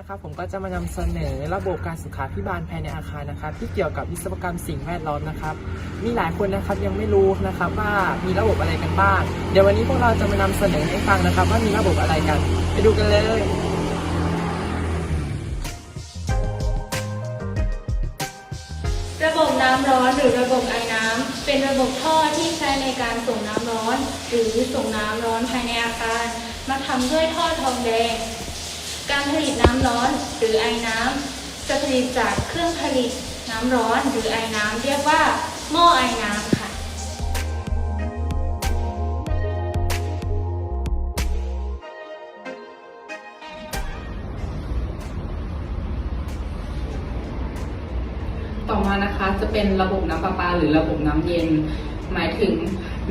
นะครับผมก็จะมานำเสนอระบบการสุขาพิบาลภายในอาคารนะครับที่เกี่ยวกับวิศวกรรมสิ่งแวดล้อมนะครับ มีหลายคนนะครับยังไม่รู้นะครับว่ามีระบบอะไรกันบ้าง เดี๋ยววันนี้พวกเราจะมานำเสนอให้ฟังนะครับ ว่ามีระบบอะไรกัน ไปดูกันเลยระบบน้ำร้อนหรือระบบไอน้ำเป็นระบบท่อที่ใช้ในการส่งน้ำร้อน หรือส่งน้ำร้อนภายในอาคาร มาทำด้วยท่อทองแดง การผลิตน้ำร้อนหรือไอน้ำจะผลิตจากเครื่องผลิตน้ำร้อนหรือไอน้ำเรียกว่าหม้อไอน้ำค่ะ ต่อมานะคะจะเป็นระบบน้ำประปาหรือระบบน้ำเย็น หมายถึง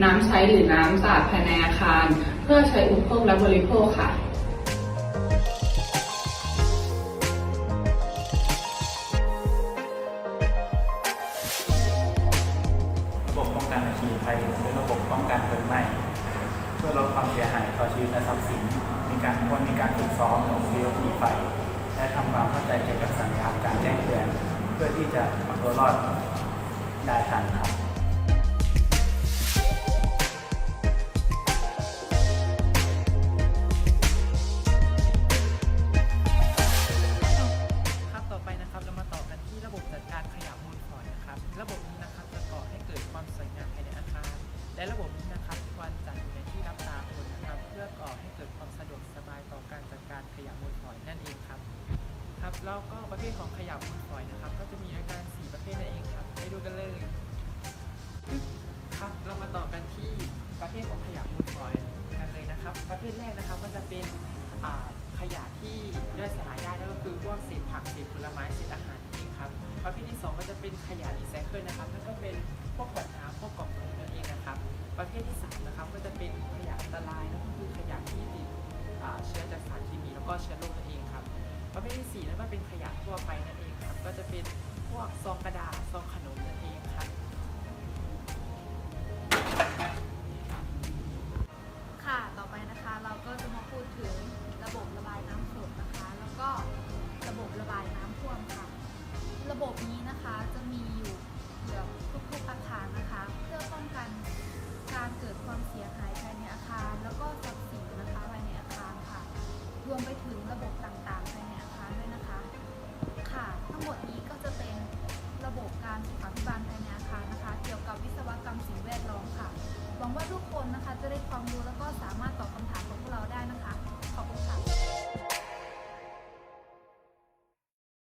น้ำใช้หรือน้ำสะอาดภายในอาคาร เพื่อใช้อุปโภคและบริโภคค่ะระ ป้องกันเพลิงไหม้เพื่อลดความเสียหายต่อชีวิตและทรัพย์สิน มีการควรมีการฝึกซ้อมอบพยพหนีไฟ และทำความเข้าใจเกี่ยวกับสัญญาณการแจ้งเตือน เพื่อที่จะเอาตัวรอดได้ทันครับครับ และระบบนี้นะครับควรจัดอยู่ในที่รับตาคนนะครับ เพื่อก่อให้เกิดความสะดวกสบายต่อการจัดการขยะมูลฝอยนั่นเองครับครับแล้วก็ประเภทของขยะมูลฝอยนะครับ ก็จะมีด้วยกัน4ประเภทนั่นเองครับไปดูกันเลยครับเรามาต่อกันที่ประเภทของขยะมูลฝอยกันเลยนะครับ ประเภทแรกนะครับก็จะเป็นขยะที่ย่อยสลายได้นั่นก็คือพวกเศษผักเศษผลไม้เศษอาหารนั่นเองครับประเภทที่สองก็จะเป็นขยะรีไซเคิลนะครับนั่นก็เป็นพวกขวดน้ำพวกกล่อง ประเภทที่สามนะครับก็จะเป็นขยะอันตรายนั่นก็คือขยะที่ติดเชื้อจากสารเคมีแล้วก็เชื้อโรคนั่นเองครับ ประเภทที่สี่นั่นก็เป็นขยะทั่วไปนั่นเองครับก็จะเป็นพวกซองกระดาษซองขนมนั่น